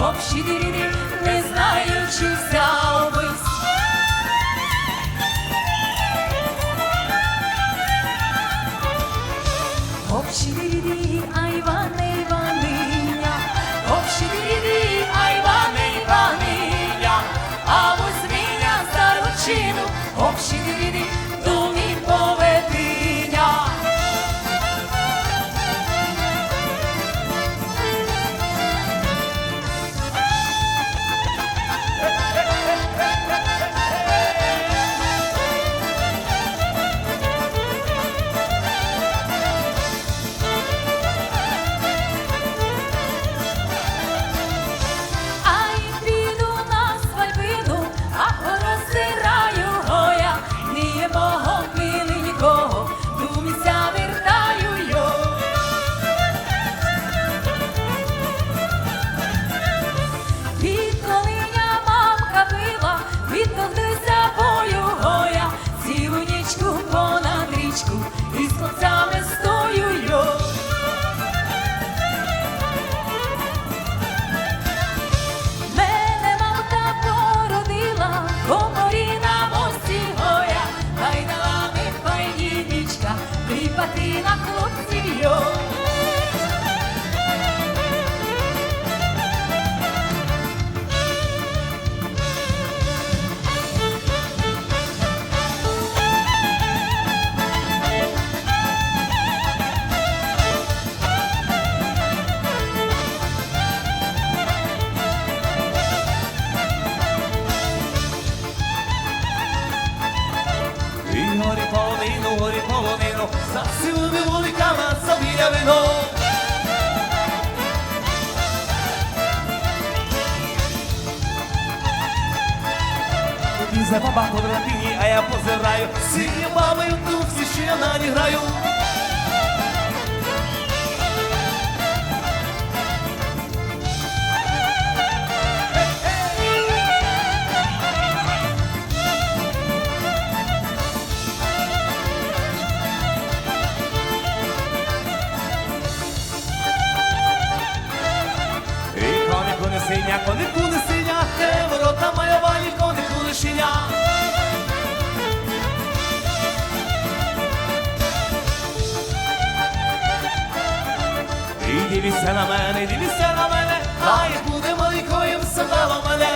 общі дірі, не знаючи все. discoteca. За Запах в рабині, а я позираю. Сині баби, в всі ще на граю. дивіться на мене, дивіться на мене, а як буде маликою, все мене.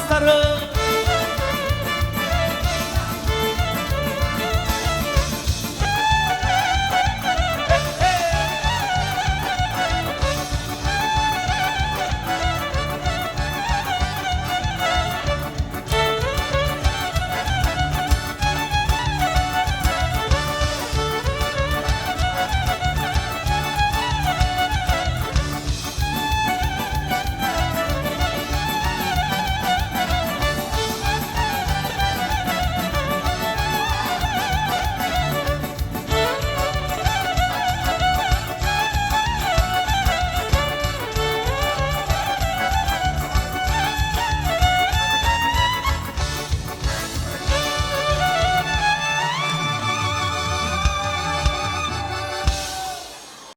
starão